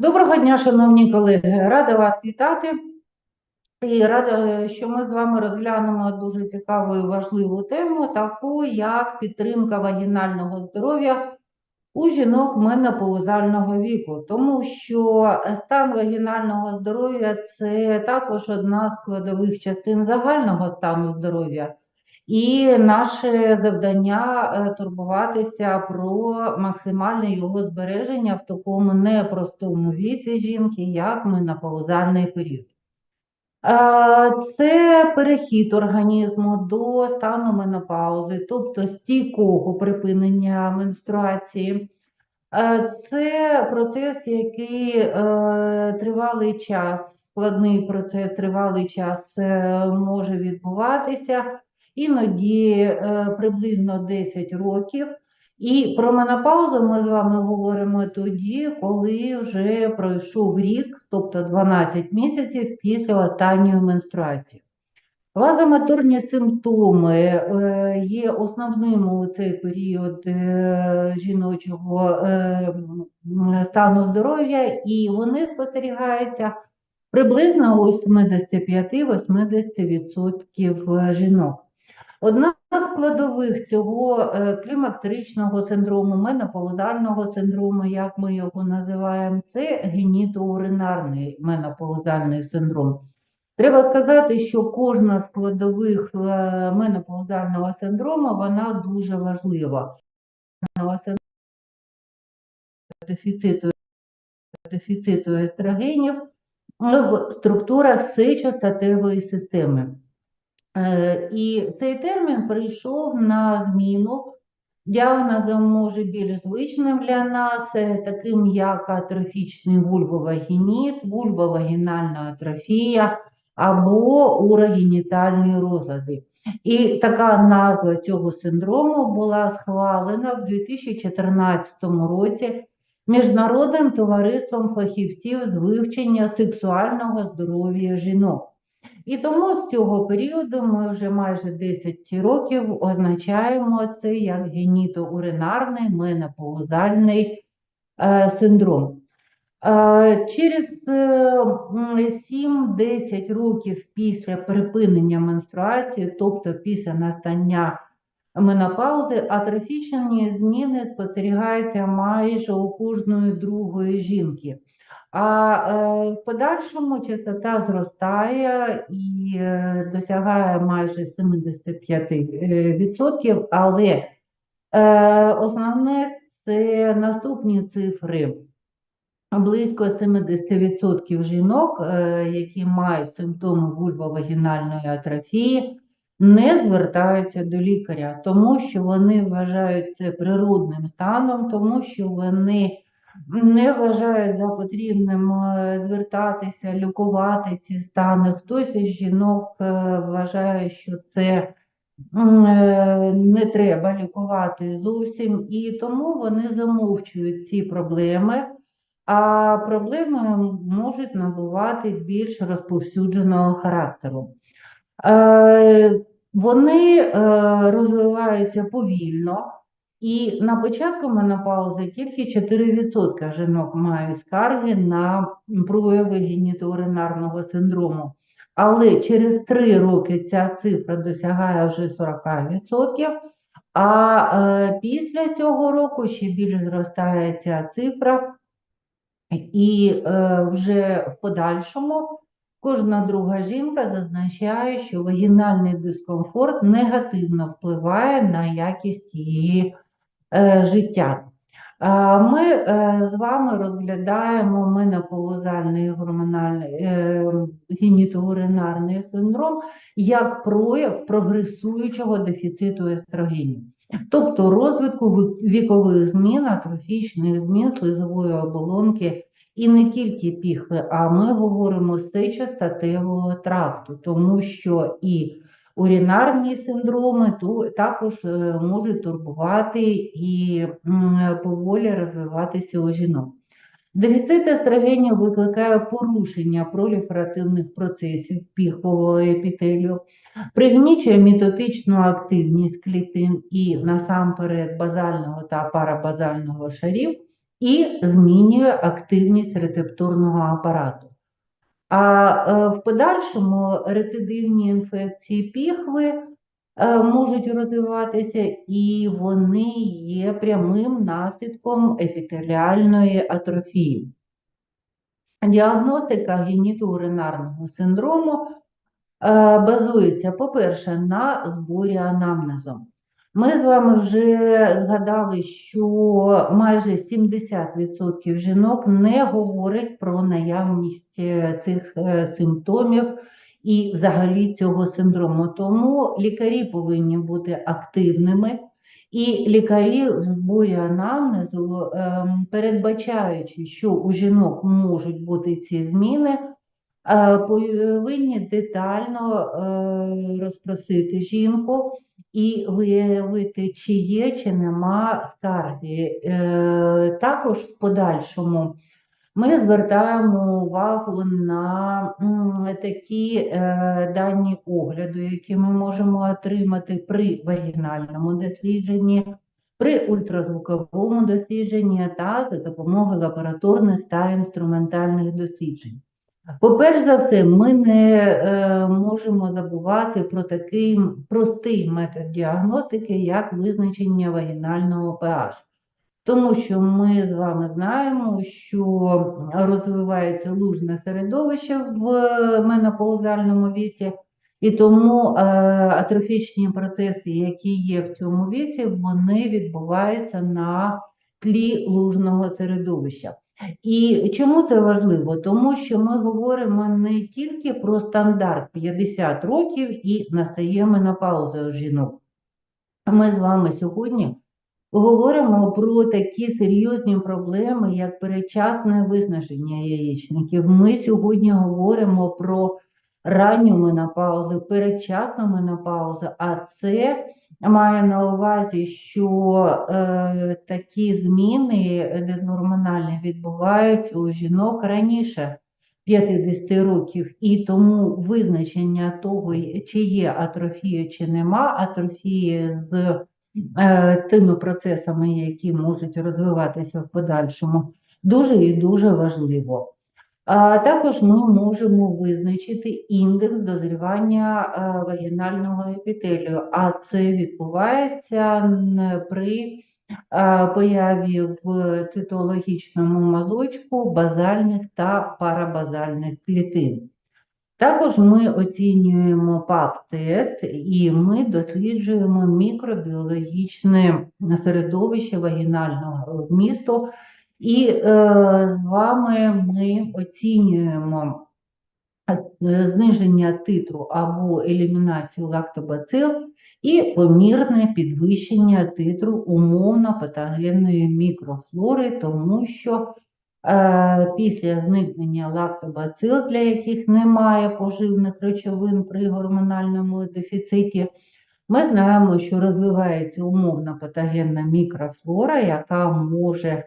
Доброго дня, шановні колеги. Рада вас вітати. І рада, що ми з вами розглянемо дуже цікаву і важливу тему, таку як підтримка вагінального здоров'я у жінок менопаузального віку, тому що стан вагінального здоров'я це також одна з складових частин загального стану здоров'я. І наше завдання е, турбуватися про максимальне його збереження в такому непростому віці жінки, як менопаузальний період. Е, Це перехід організму до стану менопаузи, тобто стійкого припинення менструації. Е, Це процес, який тривалий час, складний процес, тривалий час може відбуватися, іноді е, приблизно 10 років. І про менопаузу ми з вами говоримо тоді, коли вже пройшов рік, тобто 12 місяців після останньої менструації. Вазомоторні симптоми е, є основними у цей період е, жіночого стану здоров'я, і вони спостерігаються приблизно у 75-80% жінок. Одна з складових цього е, клімактеричного синдрому, менопаузального синдрому, як ми його називаємо, це генітоуринарний менопаузальний синдром. Треба сказати, що кожна з складових е, менопаузального синдрому вона дуже важлива. Дефіциту, дефіциту естрогенів в структурах сечостатевої системи. Е, І цей термін прийшов на зміну діагнозом може більш звичним для нас, е, таким як атрофічний вульвовагініт, вульвовагінальна атрофія або урогенітальні розлади. І така назва цього синдрому була схвалена в 2014 році Міжнародним товариством фахівців з вивчення сексуального здоров'я жінок. І тому з цього періоду ми вже майже 10 років означаємо це як генітоуринарний менопаузальний е, синдром. Е, Через е, 7-10 років після припинення менструації, тобто після настання менопаузи, атрофічні зміни спостерігаються майже у кожної другої жінки. А е, в подальшому частота зростає і е, досягає майже 75%, але е, основне це наступні цифри. Близько 70% жінок, які мають симптоми вульвовагінальної атрофії, не звертаються до лікаря, тому що вони вважають це природним станом, тому що вони не вважають за потрібним е, звертатися, лікувати ці стани. Хтось із жінок е, вважає, що це е, не треба лікувати зовсім, і тому вони замовчують ці проблеми. А проблеми можуть набувати більш розповсюдженого характеру. Вони розвиваються повільно, і на початку менопаузи тільки 4% жінок мають скарги на прояви генітоуринарного синдрому. Але через 3 роки ця цифра досягає вже 40%, а е, після цього року ще більш зростає ця цифра. І е, вже в подальшому кожна друга жінка зазначає, що вагінальний дискомфорт негативно впливає на якість її життя. Ми е, з вами розглядаємо менопаузальний гормональний е, генітоуринарний синдром як прояв прогресуючого дефіциту естрогенів. Тобто розвитку вікових змін, атрофічних змін слизової оболонки і не тільки піхви, а ми говоримо сечостатевого тракту, тому що і урінарні синдроми ту- також е, можуть турбувати і поволі розвиватися у жінок. Дефіцит естрогенів викликає порушення проліферативних процесів піхвового епітелію, пригнічує мітотичну активність клітин і насамперед базального та парабазального шарів, і змінює активність рецепторного апарату. А е, в подальшому рецидивні інфекції піхви е, можуть розвиватися, і вони є прямим наслідком епітеліальної атрофії. Діагностика генітоуринарного синдрому е, базується, по-перше, на зборі анамнезу. Ми з вами вже згадали, що майже 70% жінок не говорять про наявність е, цих е, симптомів і взагалі цього синдрому. Тому лікарі повинні бути активними, і лікарі в зборі анамнезу, ем, передбачаючи, що у жінок можуть бути ці зміни, повинні детально е, розпросити жінку і виявити, чи є, чи нема скарги. Е, Також в подальшому ми звертаємо увагу на такі е, дані огляду, які ми можемо отримати при вагінальному дослідженні, при ультразвуковому дослідженні та за допомогою лабораторних та інструментальних досліджень. По-перше за все, ми не е, можемо забувати про такий простий метод діагностики, як визначення вагінального pH. Тому що ми з вами знаємо, що розвивається лужне середовище в менопаузальному віці, і тому е, атрофічні процеси, які є в цьому віці, вони відбуваються на тлі лужного середовища. І чому це важливо? Тому що ми говоримо не тільки про стандарт 50 років і настає менопауза у жінок. Ми з вами сьогодні говоримо про такі серйозні проблеми, як передчасне виснаження яєчників. Ми сьогодні говоримо про ранню менопаузу, передчасну менопаузу, а це має на увазі, що е, такі зміни дисгормональні відбуваються у жінок раніше 50 років, і тому визначення того, чи є атрофія, чи нема атрофії з е, тими процесами, які можуть розвиватися в подальшому, дуже і дуже важливо. Також ми можемо визначити індекс дозрівання е, вагінального епітелію, а це відбувається при е, появі в цитологічному мазочку базальних та парабазальних клітин. Також ми оцінюємо ПАП-тест і ми досліджуємо мікробіологічне середовище вагінального вмісту, і е, з вами ми оцінюємо е, зниження титру або елімінацію лактобацил і помірне підвищення титру умовно патогенної мікрофлори, тому що е, після зникнення лактобацил, для яких немає поживних речовин при гормональному дефіциті, ми знаємо, що розвивається умовно патогенна мікрофлора, яка може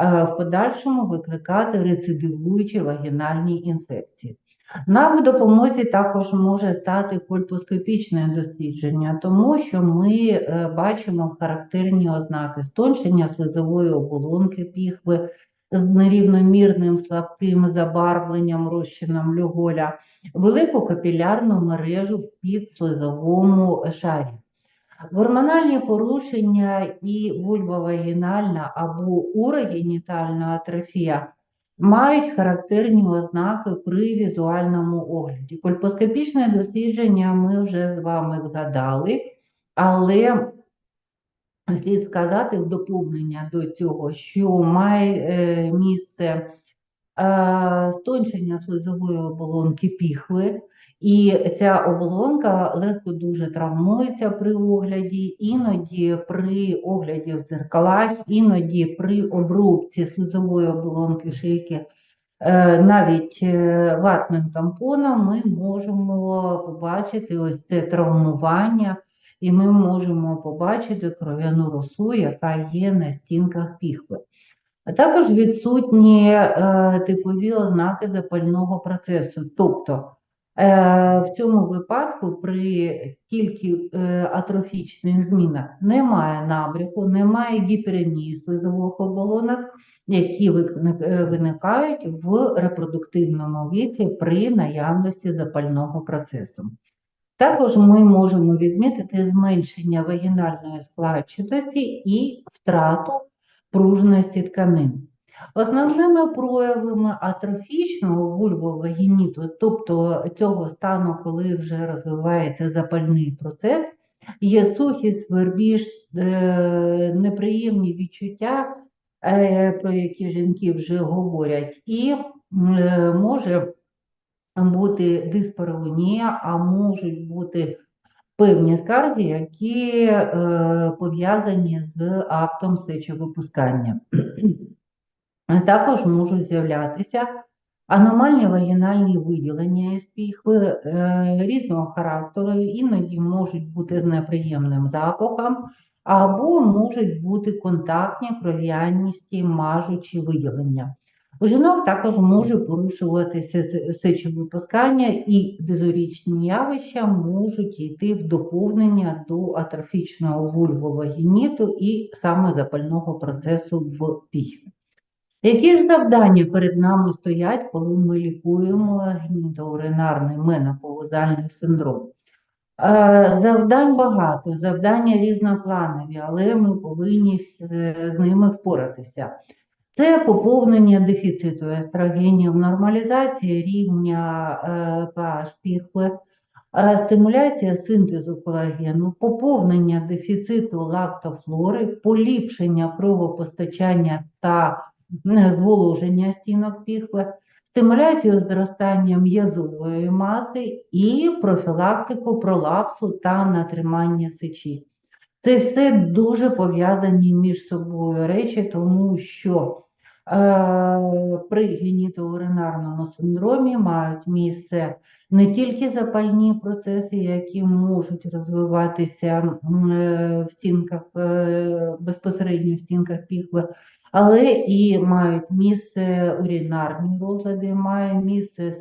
в подальшому викликати рецидивуючі вагінальні інфекції. Нам в допомозі також може стати кольпоскопічне дослідження, тому що ми е, бачимо характерні ознаки стоншення слизової оболонки піхви з нерівномірним слабким забарвленням розчином люголя, велику капілярну мережу в підслизовому шарі. Гормональні порушення і вульвовагінальна або урогенітальна атрофія мають характерні ознаки при візуальному огляді. Кольпоскопічне дослідження ми вже з вами згадали, але слід сказати в доповнення до цього, що має е, місце е, стончення слизової оболонки піхви, і ця оболонка легко дуже травмується при огляді, іноді при огляді в дзеркалах, іноді при обробці слизової оболонки шийки. е, Навіть е, ватним тампоном ми можемо побачити ось це травмування, і ми можемо побачити кров'яну росу, яка є на стінках піхви. А також відсутні е, типові ознаки запального процесу, тобто В цьому випадку при тільки е, атрофічних змінах немає набряку, немає гіперемії слизових оболонок, які е, виникають в репродуктивному віці при наявності запального процесу. Також ми можемо відмітити зменшення вагінальної складчатості і втрату пружності тканин. Основними проявами атрофічного вульвовагініту, тобто цього стану, коли вже розвивається запальний процес, є сухість, свербіж, е, неприємні відчуття, е, про які жінки вже говорять, і е, може бути диспаронія, а можуть бути певні скарги, які пов'язані з актом сечовипускання. Також можуть з'являтися аномальні вагінальні виділення із піхви е, різного характеру, іноді можуть бути з неприємним запахом, або можуть бути контактні кров'яністі, мажучі виділення. У жінок також може порушуватися се- сечовипускання і дизорічні явища можуть йти в доповнення до атрофічного вульвовагініту і саме запального процесу в піхві. Які ж завдання перед нами стоять, коли ми лікуємо гнідоуринарний менопаузальний синдром? Е, Завдань багато, завдання різнопланові, але ми повинні з- ними впоратися. Це поповнення дефіциту естрогенів, нормалізація рівня е, pH піхви, е, стимуляція синтезу колагену, поповнення дефіциту лактофлори, поліпшення кровопостачання та зволоження стінок піхви, стимуляцію зростання м'язової маси і профілактику пролапсу та натримання сечі. Це все дуже пов'язані між собою речі, тому що е, при генітоуринарному синдромі мають місце не тільки запальні процеси, які можуть розвиватися е, в стінках, е, безпосередньо в стінках піхви, але і мають місце урінарні розлади, має місце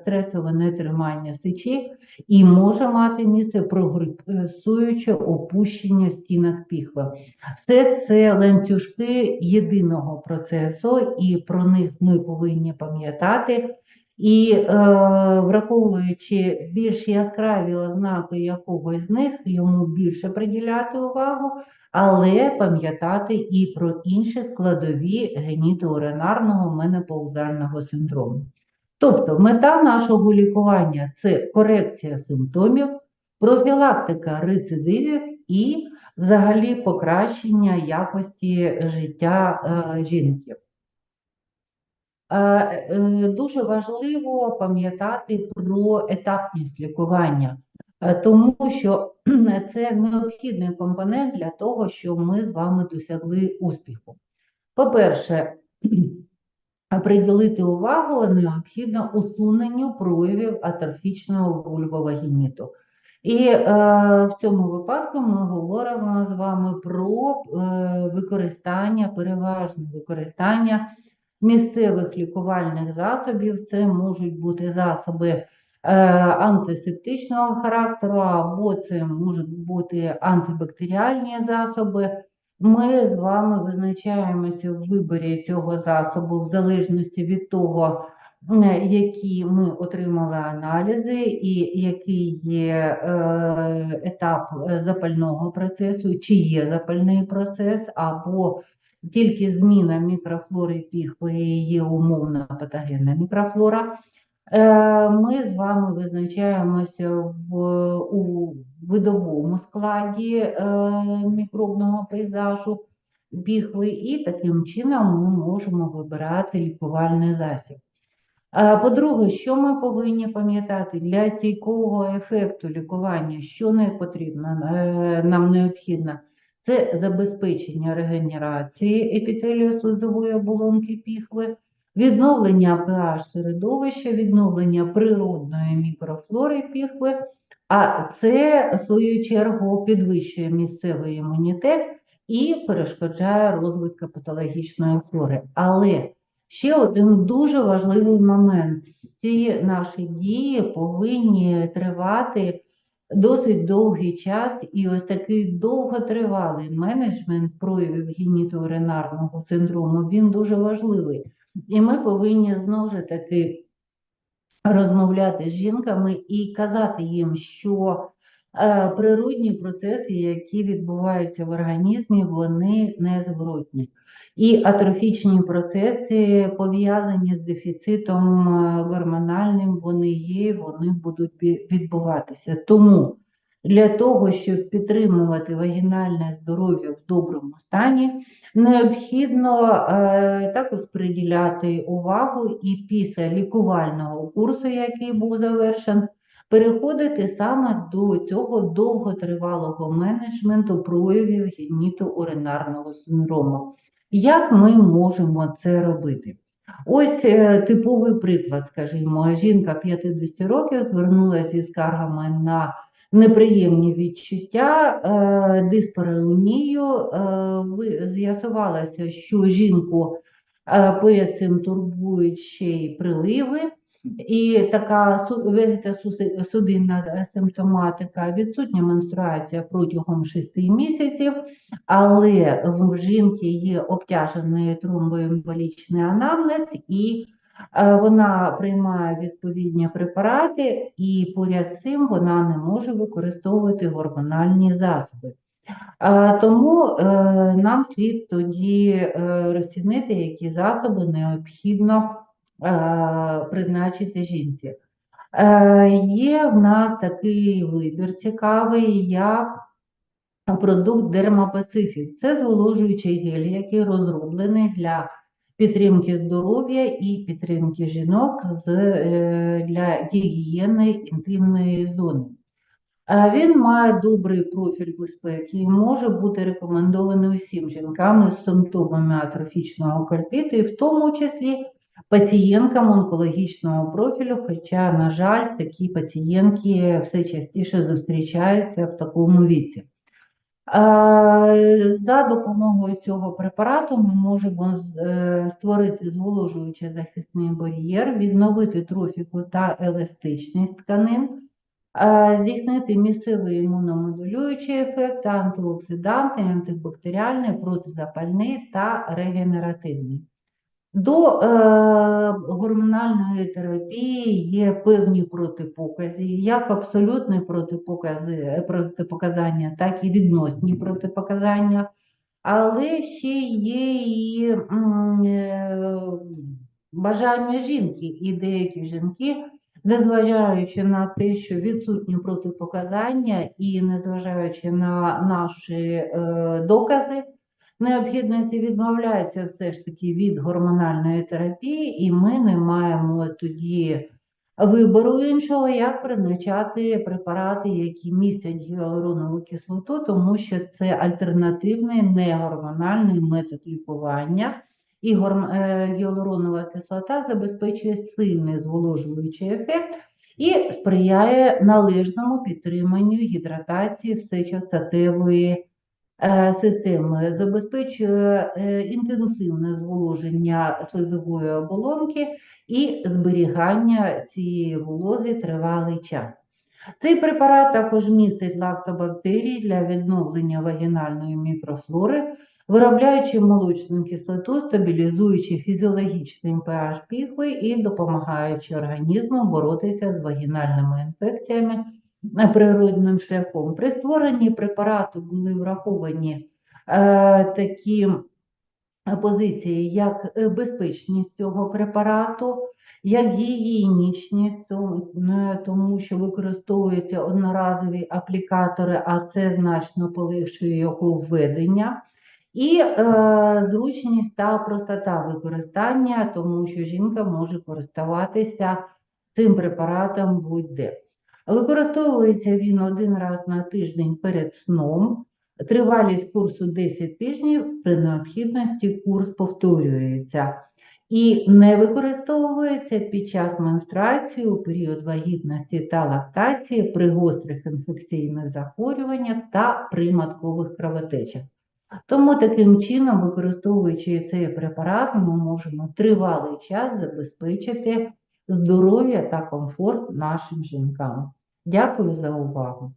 стресове нетримання сечі і може мати місце прогресуюче опущення стінок піхви. Все це ланцюжки єдиного процесу, і про них ми повинні пам'ятати. І е, враховуючи більш яскраві ознаки якогось з них, йому більше приділяти увагу, але пам'ятати і про інші складові генітоуринарного менопаузального синдрому. Тобто мета нашого лікування це корекція симптомів, профілактика рецидивів і взагалі покращення якості життя е, жінки. Е, е, Дуже важливо пам'ятати про етапність лікування, е, тому що це необхідний компонент для того, щоб ми з вами досягли успіху. По-перше, приділити увагу необхідно усуненню проявів атрофічного вульвовагініту. І е, в цьому випадку ми говоримо з вами про е, використання, переважне використання місцевих лікувальних засобів. Це можуть бути засоби е, антисептичного характеру, або це можуть бути антибактеріальні засоби. Ми з вами визначаємося в виборі цього засобу в залежності від того, які ми отримали аналізи, і який є е, етап е, запального процесу, чи є запальний процес, або тільки зміна мікрофлори піхви і є умовна патогенна мікрофлора. Е, Ми з вами визначаємося в, у видовому складі е, мікробного пейзажу піхви, і таким чином ми можемо вибирати лікувальний засіб. Е, По-друге, що ми повинні пам'ятати для стійкового ефекту лікування, що не потрібно, нам необхідно, це забезпечення регенерації епітелію слизової оболонки піхви, відновлення pH середовища, відновлення природної мікрофлори піхви, а це, в свою чергу, підвищує місцевий імунітет і перешкоджає розвитку патологічної флори. Але Ще один дуже важливий момент. Ці наші дії повинні тривати досить довгий час, і ось такий довготривалий менеджмент проявів генітоуринарного синдрому, він дуже важливий. І ми повинні знову ж таки розмовляти з жінками і казати їм, що е, природні процеси, які відбуваються в організмі, вони незворотні. І атрофічні процеси, пов'язані з дефіцитом е, гормональним, вони є, вони будуть відбуватися. Тому для того, щоб підтримувати вагінальне здоров'я в доброму стані, необхідно е, також приділяти увагу і після лікувального курсу, який був завершен, переходити саме до цього довготривалого менеджменту проявів генітоуринарного синдрому. Як ми можемо це робити? Ось е, типовий приклад, скажімо, жінка 50 років звернулася зі скаргами на неприємні відчуття, е, диспареонію. Е, З'ясувалося, що жінку поряд з цим турбують ще й приливи. І така су- вегетосудинна симптоматика, відсутня менструація протягом 6 місяців, але в жінки є обтяжений тромбоемболічний анамнез, і е, вона приймає відповідні препарати, і поряд з цим вона не може використовувати гормональні засоби. Е, Тому е, нам слід тоді е, розцінити, які засоби необхідно е, призначити жінці. Е, Є в нас такий вибір цікавий, як продукт Дермапацифік. Це зволожуючий гель, який розроблений для підтримки здоров'я і підтримки жінок з, е, для гігієни інтимної зони. Е, Він має добрий профіль безпеки і може бути рекомендований усім жінкам із симптомами атрофічного кольпіту, і в тому числі пацієнткам онкологічного профілю, хоча, на жаль, такі пацієнтки все частіше зустрічаються в такому віці. За допомогою цього препарату ми можемо е, створити зволожуючий захисний бар'єр, відновити трофіку та еластичність тканин, здійснити місцевий імуномодулюючий ефект, антиоксидантний, антибактеріальний, протизапальний та регенеративний. До е, гормональної терапії є певні протипокази, як абсолютні протипокази, е, протипоказання, так і відносні протипоказання, але ще є і е, бажання жінки, і деякі жінки, незважаючи на те, що відсутні протипоказання, і незважаючи на наші е, докази, необхідності відмовляється все ж таки від гормональної терапії, і ми не маємо тоді вибору іншого, як призначати препарати, які містять гіалуронову кислоту, тому що це альтернативний негормональний метод лікування. І горм... е, гіалуронова кислота забезпечує сильний зволожуючий ефект і сприяє належному підтриманню гідратації всечостатевої е, системи, забезпечує е, інтенсивне зволоження слизової оболонки і зберігання цієї вологи тривалий час. Цей препарат також містить лактобактерії для відновлення вагінальної мікрофлори, виробляючи молочну кислоту, стабілізуючи фізіологічний pH піхви і допомагаючи організму боротися з вагінальними інфекціями е, природним шляхом. При створенні препарату були враховані е, такі позиції, як е, безпечність цього препарату, як гігієнічність, е, тому що використовуються одноразові аплікатори, а це значно полегшує його введення. І е, зручність та простота використання, тому що жінка може користуватися цим препаратом будь-де. Використовується він один раз на тиждень перед сном. Тривалість курсу 10 тижнів, при необхідності курс повторюється. І не використовується під час менструації у період вагітності та лактації при гострих інфекційних захворюваннях та при маткових кровотечах. Тому таким чином, використовуючи цей препарат, ми можемо тривалий час забезпечити здоров'я та комфорт нашим жінкам. Дякую за увагу!